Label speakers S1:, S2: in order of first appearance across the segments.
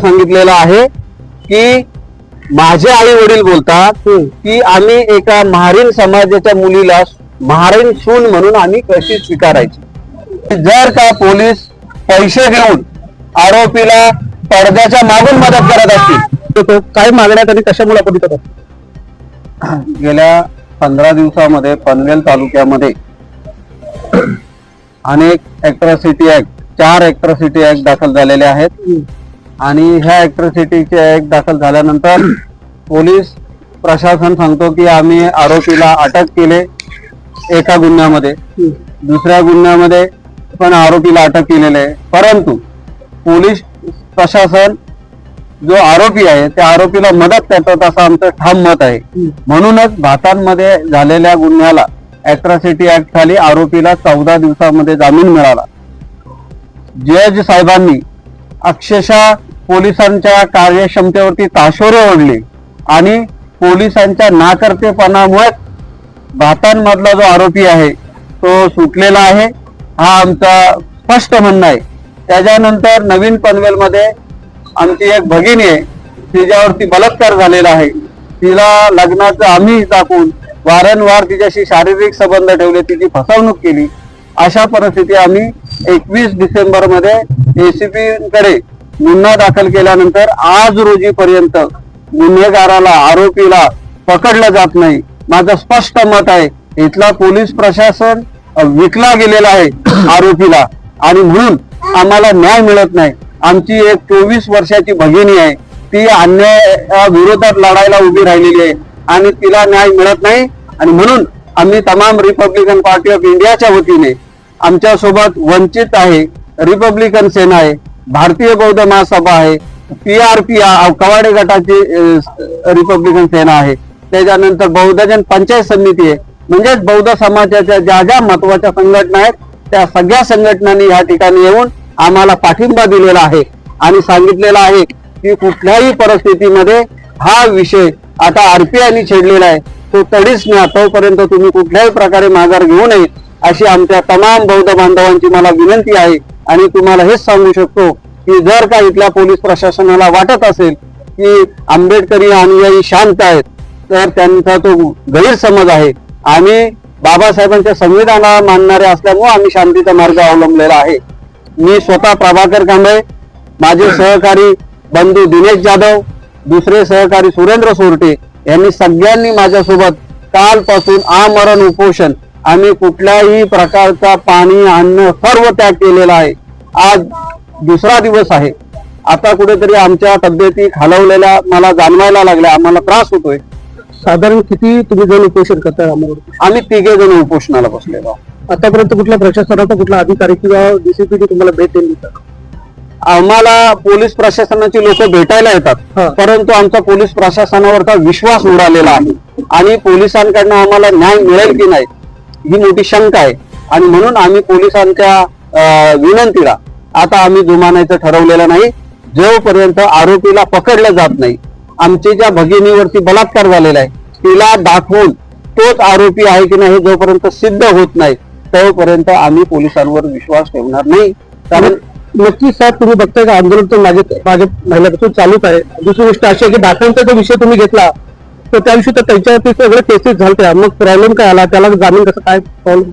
S1: सांगितलेलं आहे की माझे आई वडील बोलतात की आम्ही एका महारीन समाजाच्या मुलीला महारीन सून म्हणून आम्ही कशी स्वीकारायची? जर का पोलीस पैसे घेऊन आरोपीला पडद्याच्या मागून मदत करत असतील.
S2: तर तो काय मागण्यात आणि कशामुळे आपण बसलो?
S1: गेल्या पंधरा दिवसामध्ये पनवेल तालुक्यामध्ये अनेक ऍक्ट्रॉसिटी ऍक्ट चार ऍक्ट्रॉसिटी ऍक्ट दाखल झालेले आहेत. आणि ह्या ऍक्ट्रॉसिटीचे ऍक्ट दाखल झाल्यानंतर पोलीस प्रशासन सांगतो की आम्ही आरोपीला अटक केले एका गुन्ह्यामध्ये. दुसऱ्या गुन्ह्यामध्ये पण आरोपीला अटक केलेले आहे. परंतु पोलीस प्रशासन जो आरोपी आहे त्या आरोपीला मदत करतात असं आमचं ठाम मत आहे. म्हणूनच भातांमध्ये झालेल्या गुन्ह्याला ऍट्रॉसिटी ऍक्ट खाली आरोपीला चौदा दिवसामध्ये जामीन मिळाला. जज साहेबांनी अक्षरशः पोलिसांच्या कार्यक्षमतेवरती ताशोरे ओढले आणि पोलिसांच्या नाकर्तेपणामुळे भातांमधला जो आरोपी आहे तो सुटलेला आहे. हा आमचा स्पष्ट म्हणणं आहे. त्याच्यानंतर नवीन पनवेलमध्ये आमची एक भगिनी आहे तिच्यावरती बलात्कार झालेला आहे. तिला लग्नाचं आम्ही दाखवून वारंवार तिच्याशी शारीरिक संबंध ठेवले तिची फसवणूक केली. अशा परिस्थिती आम्ही एकवीस डिसेंबरमध्ये एसीपीकडे गुन्हा दाखल केल्यानंतर आज रोजी पर्यंत गुन्हेगाराला आरोपीला पकडलं जात नाही. माझं स्पष्ट मत आहे इथला पोलीस प्रशासन विकला गेलेला आहे आरोपीला. आणि म्हणून आम्हाला न्याय मिळत नाही. आमची एक चोवीस वर्षाची भगिनी आहे. ती अन्याय विरोधात लढायला उभी राहिलेली आहे. आणि तिला न्याय मिळत नाही. आणि म्हणून आम्ही तमाम रिपब्लिकन पार्टी ऑफ इंडियाच्या वतीने आमच्यासोबत वंचित आहे रिपब्लिकन सेना आहे भारतीय बौद्ध महासभा आहे. पी आर पी कवाडे गटाची रिपब्लिकन सेना आहे. त्याच्यानंतर बौद्धजन पंचायत समिती आहे. म्हणजेच बौद्ध समाजाच्या ज्या ज्या महत्त्वाच्या संघटना आहेत त्या सगळ्या संघटनांनी या ठिकाणी येऊन आम्हाला पाठिंबा दिलेला आहे. आणि सांगितलेलं आहे की कुठल्याही परिस्थितीमध्ये हा विषय आता आरपीआयने छेडलेला आहे. तो तडीच न्या तोपर्यंत तुम्ही कुठल्याही प्रकारे माघार घेऊ नये अशी आमच्या तमाम बौद्ध बांधवांची मला विनंती आहे. आणि तुम्हाला हेच सांगू शकतो की जर का इथल्या पोलीस प्रशासनाला वाटत असेल की आंबेडकरी अनुयायी शांत आहेत तर त्यांचा तो गैरसमज आहे. आम्ही बाबासाहेबांच्या संविधानाला मानणारे असल्यामुळे आम्ही शांतीचा मार्ग अवलंबलेला आहे. मी स्वतः प्रभाकर कांबळे माझे सहकारी बंधू दिनेश जाधव दुसरे सहकारी सुरेंद्र सोरटे यांनी सगळ्यांनी माझ्यासोबत कालपासून आमरण उपोषण आम्ही कुठल्याही प्रकारचा पाणी अन्न सर्व त्याग केलेला आहे. आज दुसरा दिवस आहे. आता कुठेतरी आमच्या तब्येती खालवलेल्या मला जाणवायला लागल्या. आम्हाला त्रास होतोय.
S2: साधारण किती तुम्ही जण उपोषण करताय आम्हाला?
S1: आम्ही तिघे जण उपोषणाला बसलेलो आहोत.
S2: आतापर्यंत कुठल्या प्रशासनाचा कुठला अधिकारी किंवा डीसीपी तुम्हाला भेट दिली?
S1: आम्हाला पोलीस प्रशासनाची लोक भेटायला. येतात. परंतु आमचा पोलीस प्रशासनावरचा विश्वास उडालेला आहे. आणि पोलिसांकडनं आम्हाला न्याय मिळेल की नाही ही मोठी शंका आहे. आणि म्हणून आम्ही पोलिसांच्या विनंतीला आता आम्ही जुमानायचं ठरवलेलं नाही. जोपर्यंत आरोपीला पकडलं जात नाही आमच्या ज्या भगिनीवरती बलात्कार झालेला आहे तिला दाखवून तोच आरोपी आहे की नाही हे जोपर्यंत सिद्ध होत नाही तोपर्यंत आम्ही पोलिसांवर विश्वास ठेवणार नाही. कारण
S2: नक्कीच साहेब तुम्ही बघताय का आंदोलन तर माझे माझ्या महिलापासून चालूच आहे. दुसरी गोष्ट अशी आहे की दाखवांचा जो विषय तुम्ही घेतला. तर त्या दिवशी तर त्यांच्यावरती सगळे केसेस झालत्या मग प्रॉब्लेम काय आला? त्याला जामीन कसं काय प्रॉब्लेम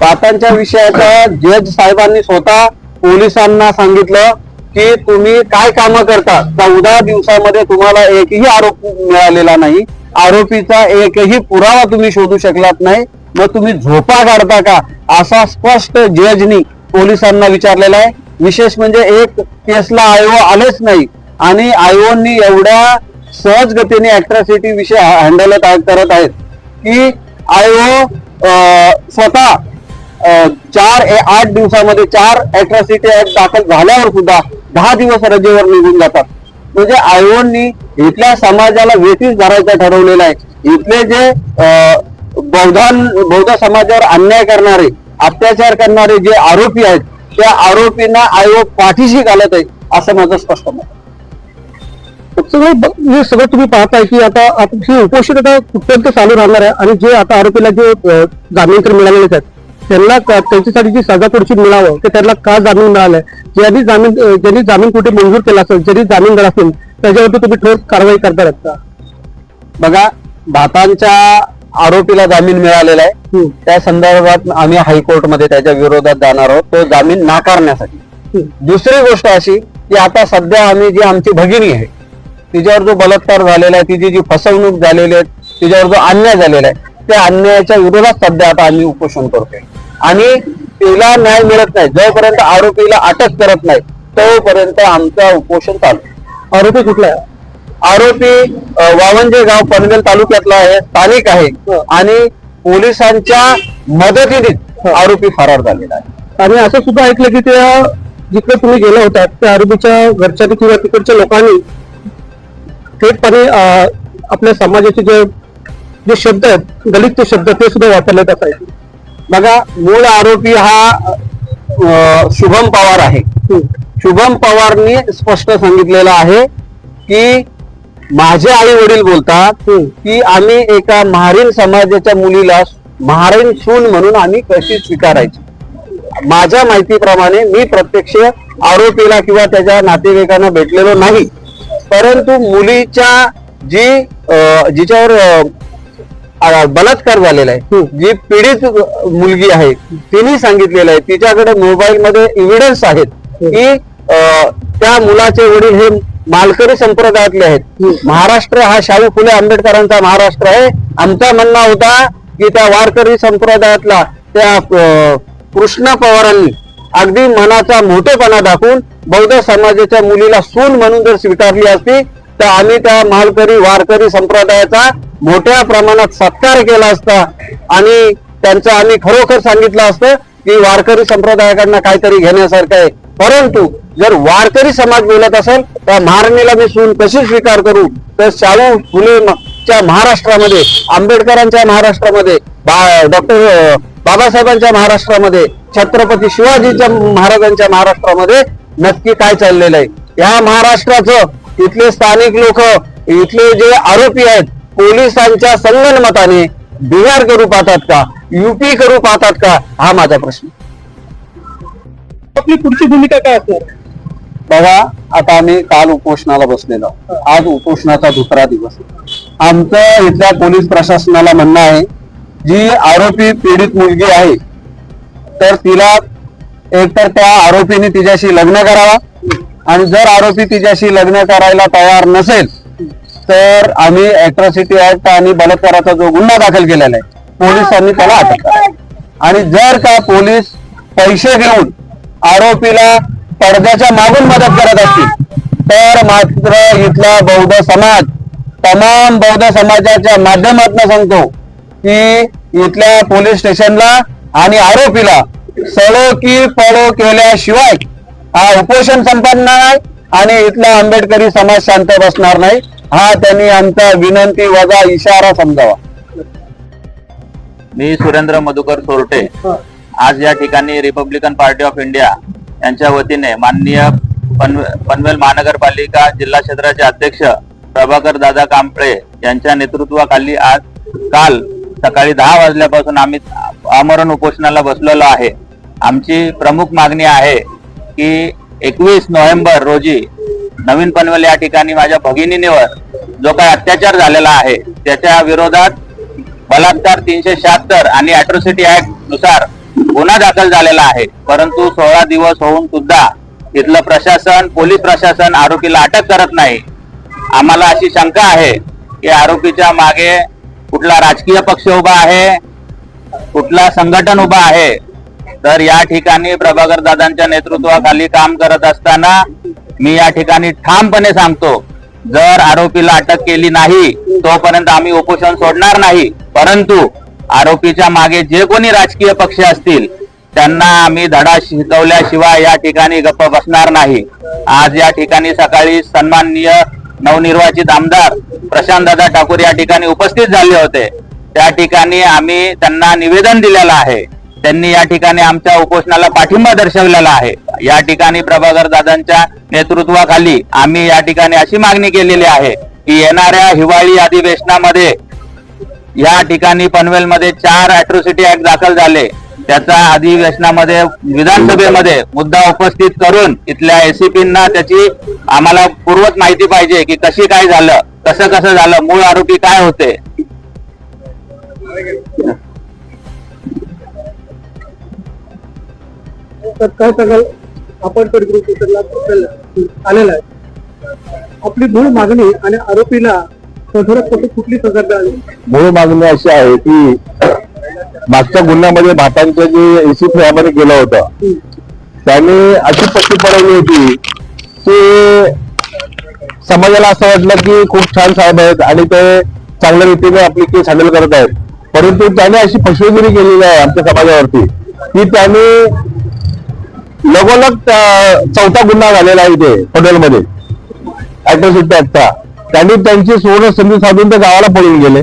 S1: पाटांच्या विषयाचा जज साहेबांनी स्वतः पोलिसांना सांगितलं की तुम्ही काय कामं करता? चौदा दिवसामध्ये तुम्हाला एकही आरोप मिळालेला नाही. आरोपीचा एकही पुरावा तुम्ही शोधू शकलात नाही. मग तुम्ही झोपा काढता का? असा स्पष्ट जजनी पोलिसांना विचारलेला आहे. विशेष म्हणजे एक केसला आयो आलेच नाही. आणि आयोनी एवढ्या सहज गतीने अॅट्रॉसिटी विषय हँडल करत आहेत. की आयो स्वतः चार आठ दिवसामध्ये चार अॅट्रॉसिटी ऍक्ट दाखल झाल्यावर सुद्धा दहा दिवस रजेवर निघून जातात. म्हणजे आयोनी इथल्या समाजाला वेठीस धरायचं ठरवलेलं आहे. इथले जे अ, बौद्धां बौद्ध समाजावर अन्याय करणारे अत्याचार करणारे जे आरोपी आहेत त्या आरोपींना आयोग पाठीशी घालत आहे असं माझं स्पष्ट मत आहे.
S2: सगळं हे सगळं तुम्ही पाहताय की आता हे उपोषण आता कुठपर्यंत चालू राहणार आहे आणि जे आता आरोपीला जे जामीन तर मिळालेलेच आहेत त्यांना त्यांच्यासाठी जी सजा थोडीशी मिळावं की त्यांना का जामीन मिळालाय ज्यांनी जामीन ज्यांनी जामीन कुठे मंजूर केला असेल ज्यांनी जामीनदार असेल त्याच्यावरती तुम्ही ठोस कारवाई करता का?
S1: बघा भातांच्या आरोपीला जामीन मिळालेला आहे. त्या संदर्भात आम्ही हायकोर्टमध्ये त्याच्या विरोधात जाणार आहोत. तो जामीन नाकारण्यासाठी. दुसरी गोष्ट अशी की आता सध्या आम्ही जी आमची भगिनी आहे तिच्यावर जो बलात्कार झालेला आहे तिची जी फसवणूक झालेली आहे तिच्यावर जो अन्याय झालेला आहे त्या अन्यायाच्या विरोधात सध्या आता आम्ही उपोषण करतोय आणि तिला न्याय मिळत नाही जोपर्यंत आरोपीला अटक करत नाही तोपर्यंत आमचं उपोषण चालू.
S2: आरोपी कुठला आहे
S1: आरोपी वावंजे गाव पनवेल तालुक्यातला आहे स्थानिक आहे. आणि पोलिसांच्या मदतीने. आरोपी फरार झालेला आहे
S2: आणि असं सुद्धा ऐकलं की त्या जिकडे तुम्ही गेला होता त्या आरोपीच्या घरच्यांनी किंवा तिकडच्या लोकांनी थेटपणे आपल्या समाजाचे जे जे शब्द आहेत दलित शब्द ते सुद्धा वापरले जात आहेत.
S1: बघा मूळ आरोपी हा शुभम पवार आहे. शुभम पवारनी स्पष्ट सांगितलेलं आहे की माझे आई वडील बोलतात की आम्ही एका महारीन समाजाच्या मुलीला महारीन सून म्हणून आम्ही कशी स्वीकारायची? माझ्या माहितीप्रमाणे मी प्रत्यक्ष आरोपीला किंवा त्याच्या नातेवाईकांना भेटलेलो नाही. परंतु मुलीच्या जी जिच्यावर बलात्कार झालेला आहे. जी पीडित मुलगी आहे तिने सांगितलेलं आहे तिच्याकडे मोबाईल मध्ये इव्हिडन्स आहेत की त्या मुलाचे वडील हे मालकरी संप्रदायातले आहेत. महाराष्ट्र हा शाहू फुले आंबेडकरांचा महाराष्ट्र आहे आमचा म्हणणं होता की त्या वारकरी संप्रदायातला त्या कृष्णा पवारांनी अगदी मनाचा मोठेपणा दाखवून बौद्ध समाजाच्या मुलीला सून म्हणून जर स्वीकारली असती तर आम्ही त्या मालकरी वारकरी संप्रदायाचा मोठ्या प्रमाणात सत्कार केला असता आणि त्यांचं आम्ही खरोखर सांगितलं असतं की वारकरी संप्रदायाकडनं काहीतरी घेण्यासारखं आहे. परंतु जर वारकरी समाज बोलत असेल तर महाराणीला मी सून कशी स्वीकार करू? तर शाहू फुले च्या महाराष्ट्रामध्ये आंबेडकरांच्या महाराष्ट्रामध्ये बा डॉक्टर बाबासाहेबांच्या महाराष्ट्रामध्ये छत्रपती शिवाजीच्या महाराजांच्या महाराष्ट्रामध्ये नक्की काय चाललेलं आहे? या महाराष्ट्राचं इथले स्थानिक लोक इथले जे आरोपी आहेत पोलिसांच्या संगनमताने बिहार करू पाहतात का? युपी करू पाहतात का? हा माझा प्रश्न.
S2: आपली पुढची भूमिका काय असणार
S1: बघा आता आम्ही काल उपोषणाला बसलेलो. आज उपोषणाचा दुसरा दिवस. आमचं इथल्या पोलीस प्रशासनाला म्हणणं आहे जी आरोपी पीडित मुलगी आहे तर तिला एकतर त्या आरोपीने तिच्याशी लग्न करावा. आणि जर आरोपी तिच्याशी लग्न करायला तयार नसेल तर आम्ही अॅट्रॉसिटी ऍक्ट आणि बलात्काराचा जो गुन्हा दाखल केलेला आहे पोलिसांनी त्याला अटक करावी. आणि जर का पोलीस पैसे घेऊन आरोपीला पडद्याच्या मागून मदत करत असतील तर मात्र इथला बौद्ध समाज तमाम बौद्ध समाजाच्या माध्यमातून सांगतो की इथल्या पोलीस स्टेशनला आणि आरोपीला सळो की पळो केल्याशिवाय हा उपोषण संपन्न नाही आणि इथला आंबेडकरी समाज शांत बसणार नाही. हा त्यांनी आमचा विनंती वजा इशारा समजावा.
S3: मी सुरेंद्र मधुकर सोरटे. आज या ठिकाणी रिपब्लिकन पार्टी ऑफ इंडिया यांच्या वतीने माननीय पनवेल महानगरपालिका जिल्हा क्षेत्राचे अध्यक्ष प्रभाकर दादा कांबळे यांच्या नेतृत्वाखाली आज काल सकाळी दहा वाजल्यापासून आम्ही आमरण उपोषणाला बसलेलो आहे. आमची प्रमुख मागणी आहे की एकवीस नोव्हेंबर रोजी नवीन पनवेल या ठिकाणी माझ्या भगिनीवर जो काही अत्याचार झालेला आहे त्याच्या विरोधात बलात्कार तीनशे शहात्तर आणि अॅट्रोसिटी ऍक्टनुसार गुन्हा दाखल झालेला आहे. परंतु सोळा दिवस होऊन सुद्धा इथलं प्रशासन पोलीस प्रशासन आरोपीला अटक करत नाही. आम्हाला अशी शंका आहे की आरोपीच्या मागे कुठला राजकीय पक्ष उभा आहे कुठला संघटन उभा आहे तर या ठिकाणी प्रभाकर दादांच्या नेतृत्वाखाली काम करत असताना मी या ठिकाणी ठामपणे सांगतो जर आरोपीला अटक केली नाही तोपर्यंत आम्ही उपोषण सोडणार नाही. परंतु आरोपीच्या मागे जे कोणी राजकीय पक्ष असतील त्यांना आम्ही धडा शिकवल्याशिवाय या ठिकाणी गप्प बसणार नाही. आज या ठिकाणी सकाळी सन्माननीय नवनिर्वाचित आमदार प्रशांत दादा ठाकूर या ठिकाणी उपस्थित झाले होते. त्या ठिकाणी आम्ही त्यांना निवेदन दिलेलं आहे. त्यांनी या ठिकाणी आमच्या उपोषणाला पाठिंबा दर्शवलेला आहे. या ठिकाणी प्रभाकर दादांच्या नेतृत्वाखाली आम्ही या ठिकाणी अशी मागणी केलेली आहे की येणाऱ्या हिवाळी अधिवेशनामध्ये या ठिकाणी पनवेलमध्ये चार अॅट्रोसिटी ऍक्ट दाखल झाले. त्याचा अधिवेशनामध्ये विधानसभेमध्ये मुद्दा उपस्थित करून इथल्या एसीपींना त्याची आम्हाला पूर्वत माहिती पाहिजे की कशी काय झालं कसं कसं झालं मूळ आरोपी काय होते?
S2: तर काय सांगाल? आपण तर ग्रुप आलेला आहे? आपली मूळ मागणी आणि आरोपीला कुठली सजा मिळाली
S4: मूळ मागणी अशी आहे की मागच्या गुन्ह्यामध्ये भातांचं जे एसी फ्लॅमध्ये गेलं होतं त्याने अशी पट्टी पडवली होती की समाजाला असं वाटलं की खूप छान साहेब आहेत आणि ते चांगल्या रीतीने आपली केस हँडल करत आहेत. परंतु त्याने अशी फसवेगिरी केलेली आहे आमच्या समाजावरती. की त्याने लगोलग चौथा गुन्हा झालेला आहे इथे हॉटेलमध्ये. अॅट्रॉसिटी ऍक्टचा त्यांनी त्यांची सुवर्ण संधी साधून ते गावाला पळून गेले.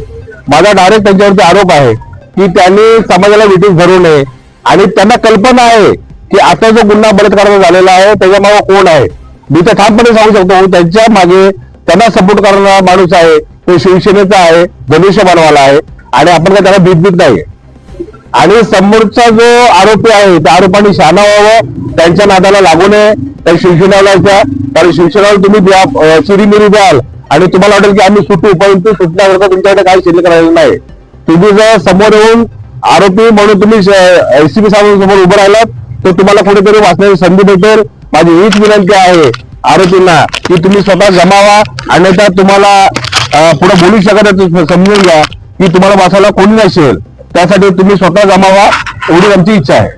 S4: माझा डायरेक्ट त्यांच्यावरती आरोप आहे की त्यांनी समाजाला विटीस धरू नये. आणि त्यांना कल्पना आहे की आता जो गुन्हा बलात्काराचा झालेला आहे त्याच्यामागे कोण आहे? मी तर ठामपणे सांगू शकतो हो, त्यांच्या मागे त्यांना सपोर्ट करणारा माणूस आहे. तो शिवसेनेचा आहे धनुष्यबाणवाला आहे. आणि आपण काय त्याला भीत भीत नाही आणि समोरचा जो आरोपी आहे त्या आरोपाने शहाणा व्हावं त्यांच्या नादाला लागू नये त्या शिवसेनाला कारण शिवसेनाला तुम्ही द्या चिरीमिरी द्याल. आणि तुम्हाला वाटेल की आम्ही सुटू परंतु सुटण्याकरता तुमच्याकडे काही शिल्लक राहिलेलं नाही. तुम्ही जर समोर येऊन आरोपी म्हणून तुम्ही एसीबी समोर उभं राहिलात तर तुम्हाला कुठेतरी वाचण्याची संधी भेटेल. माझी हीच विनंती आहे आरोपींना की तुम्ही स्वतः जमावा अन्यथा तुम्हाला पुढे बोलू शकत नाही, समजून घ्या की तुम्हाला वाचायला कोणी नसेल. त्यासाठी तुम्ही स्वतः जमावा एवढी आमची इच्छा आहे.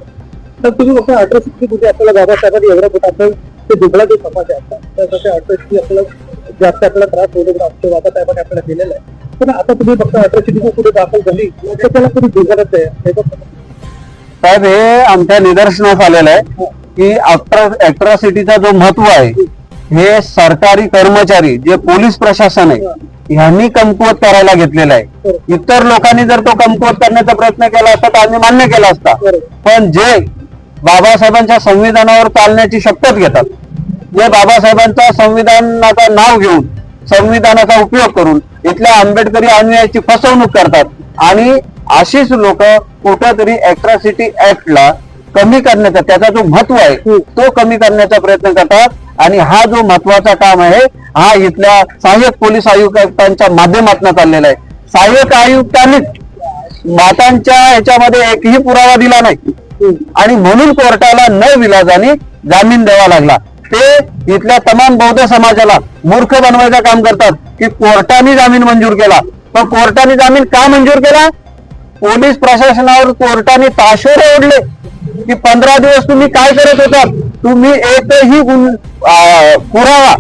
S2: तर तुम्ही फक्त अठराशे कुठे आपल्याला बाबासाहेबांनी एवढं होत आपण ते दुबळा जो समाज आहे. त्यासाठी अठराशे आपल्याला जास्त आपल्याला त्रास होतो असतो बाबासाहेबांनी आपल्याला दिलेला आहे. पण आता तुम्ही फक्त अठराशे कुठे दाखल झाली तर त्याला तुम्ही दुर्घटत आहे
S1: साहेब हे आमच्या निदर्शनास आलेलं आहे की अॅट्रॉसिटीचा जो महत्त्व आहे हे सरकारी कर्मचारी जे पोलीस प्रशासन आहे ह्यांनी कमकुवत करायला घेतलेलं आहे. इतर लोकांनी जर तो कमकुवत करण्याचा प्रयत्न केला असता तर आम्ही मान्य केला असता. पण जे बाबासाहेबांच्या संविधानावर चालण्याची शपथ घेतात जे बाबासाहेबांच्या संविधानाचं नाव घेऊन संविधानाचा उपयोग करून इथल्या आंबेडकरी अनुयायाची फसवणूक करतात आणि अशीच लोक कुठेतरी अॅट्रॉसिटी ऍक्टला कमी करण्याचा त्याचा जो महत्त्व आहे तो कमी करण्याचा प्रयत्न करतात. आणि हा जो महत्त्वाचा काम आहे हा इथल्या सहाय्यक पोलीस आयुक्तांच्या माध्यमातून चाललेला आहे. सहाय्यक आयुक्तांनीच मातांच्या ह्याच्यामध्ये एकही पुरावा दिला नाही. आणि म्हणून कोर्टाला न विलाजाने जामीन द्यावा लागला. ते इथल्या तमाम बौद्ध समाजाला मूर्ख बनवायचं काम करतात की कोर्टाने जामीन मंजूर केला. पण कोर्टाने जामीन का मंजूर केला? पोलीस प्रशासनावर कोर्टाने ताशोरे ओढले की पंधरा दिवस तुम्ही काय करत होतात? तुम्ही एकही गुन पुरावा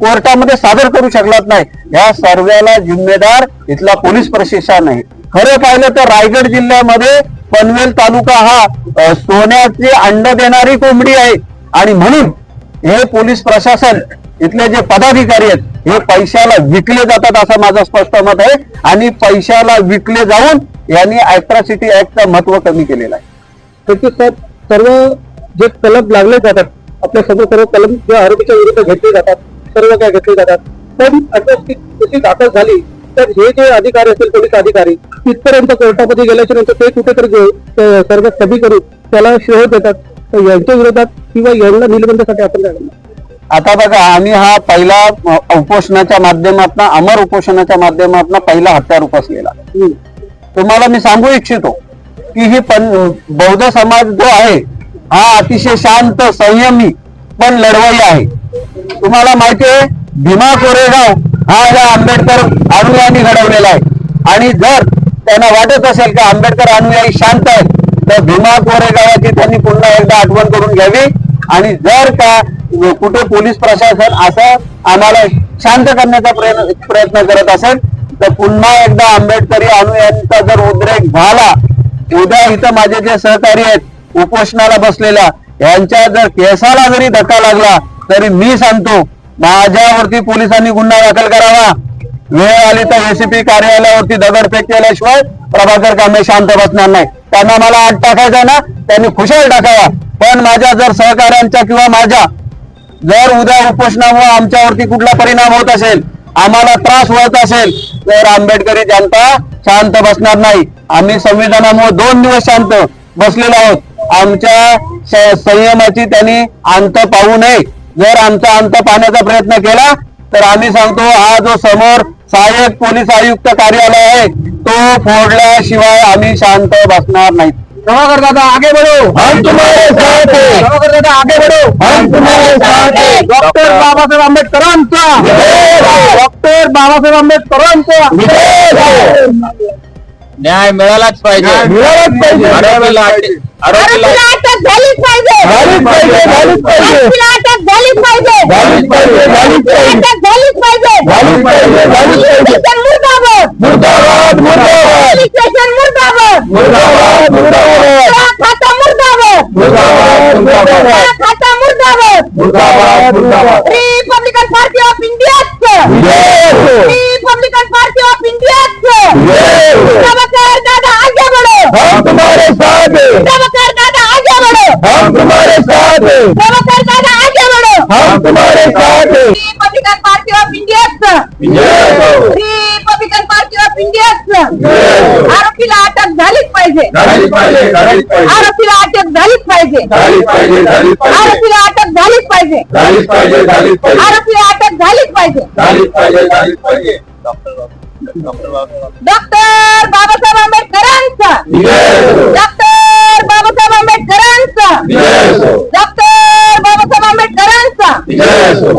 S1: कोर्टामध्ये सादर करू शकलात नाही. या सर्वाला जिम्मेदार इथला पोलीस प्रशासन आहे. खरं पाहिलं तर रायगड जिल्ह्यामध्ये पनवेल तालुका हा सोन्याचे अंड देणारी कोंबडी आहे. आणि म्हणून हे पोलीस प्रशासन इथले जे पदाधिकारी आहेत हे पैशाला विकले जातात असं माझं स्पष्ट मत आहे. आणि पैशाला विकले जाऊन यांनी अॅट्रॉसिटी ऍक्टचं महत्त्व कमी केलेलं आहे.
S2: सर्व जे कलम लागले जातात आपल्यासमोर सर्व कलम जे आरोपीच्या विरुद्ध घेतले जातात सर्व काय घेतले जातात पण अटक जशी दाखल झाली तर हे जे अधिकारी असतील पोलीस अधिकारी तिथपर्यंत कोर्टामध्ये गेल्याच्यानंतर ते कुठेतरी सर्व कमी करून त्याला श्रेय देतात यांच्या विरोधात किंवा यांना निलबंधासाठी आपण?
S1: आता बघा आम्ही हा पहिला उपोषणाच्या माध्यमातून अमर उपोषणाच्या माध्यमातून पहिला हत्यार उपसलेला. तुम्हाला मी सांगू इच्छितो की ही पण बौद्ध समाज जो आहे हा अतिशय शांत संयमी पण लढवाई आहे. तुम्हाला माहिती आहे भीमा कोरेगाव हा या आंबेडकर अनुयायांनी घडवलेला आहे. आणि जर त्यांना वाटत असेल की आंबेडकर अनुयायी शांत आहेत तर भीमा कोरेगावाची त्यांनी पुन्हा एकदा आठवण करून घ्यावी. आणि जर का कुठे पोलीस प्रशासन असं आम्हाला शांत करण्याचा प्रयत्न प्रयत्न करत असेल तर पुन्हा एकदा आंबेडकरी अनुयायांचा जर उद्रेक झाला उद्या इथं माझे जे सहकारी आहेत उपोषणाला बसलेल्या यांच्या जर केसाला जरी धक्का लागला तरी मी सांगतो माझ्यावरती पोलिसांनी गुन्हा दाखल करावा. वेळ आली तर एसीपी कार्यालयावरती दगडफेक केल्याशिवाय प्रभाकर कांबळे शांत बसणार नाही. त्यांना मला आठ टाकायचा ना त्यांनी खुशाल टाकावा. पण माझ्या जर सहकाऱ्यांच्या किंवा माझ्या जर उद्या उपोषणामुळे आमच्यावरती कुठला परिणाम होत असेल आम्हाला त्रास होत असेल तर आंबेडकरी जनता शांत बसणार नाही. आम्ही संविधानामुळे दोन दिवस शांत बसलेलो आहोत. आमच्या संयमाची त्यांनी अंत पाहू नये. जर आमचा अंत पाहण्याचा प्रयत्न केला तर आम्ही सांगतो हा जो समोर सहाय्यक पोलीस आयुक्त कार्यालय आहे तो फोडल्याशिवाय आम्ही शांत बसणार नाहीत प्रभाकर दादा आगे बढो.
S4: हम तुम्हारे साथ हैं.
S1: प्रभाकर दादा आगे बढो.
S4: हम तुम्हारे साथ हैं.
S1: डॉक्टर बाबासाहेब आंबेडकरांचा. डॉक्टर बाबासाहेब आंबेडकरांचा.
S3: न्याय मिळालाच पाहिजे.
S4: मिळालाच पाहिजे.
S3: आरोपीला आरोपीला
S5: आरोपीला अटक झालीच पाहिजे.
S4: झालीच पाहिजे, झालीच पाहिजे.
S5: आरोपीला अटक झालीच पाहिजे.
S4: झालीच पाहिजे, झालीच पाहिजे.
S5: अटक झालीच पाहिजे.
S4: झालीच पाहिजे, झालीच पाहिजे.
S5: स्टेशन मुर्दाबाद.
S4: मुर्दाबाद मुर्दाबाद.
S5: पोलीस स्टेशन मुर्दाबाद.
S4: मुर्दाबाद मुर्दाबाद.
S5: शाळा खाता मुर्दाबाद.
S4: मुर्दाबाद मुर्दाबाद.
S5: शाळा खाता मुर्दाबाद.
S4: मुर्दाबाद मुर्दाबाद.
S5: रिपब्लिकन पार्टी ऑफ
S4: विजय हो.
S5: रिपब्लिकन पार्टी ऑफ इंडिया
S4: विजय हो.
S5: प्रभाकर दादा आगे बढ़ो
S4: हम तुम्हारे साथ.
S5: प्रभाकर दादा आगे बढ़ो।
S4: हम तुम्हारे साथ.
S5: प्रभाकर दादा आगे बढ़ो।
S4: हम तुम्हारे साथ हैं.
S5: रिपब्लिकन पार्टी ऑफ इंडिया
S4: विजय हो.
S5: Republican party of India. आरोपीला अटक झालीच पाहिजे। आरोपीला अटक झालीच पाहिजे। आरोपीला अटक झालीच पाहिजे। आरोपीला अटक
S4: झालीच पाहिजे।
S5: डॉक्टर बाबासाहेब आंबेडकरांचा
S4: विजय हो.
S5: डॉक्टर बाबासाहेब आंबेडकरांचा
S4: विजय हो.
S5: डॉक्टर बाबासाहेब आंबेडकरांचा
S4: विजय हो.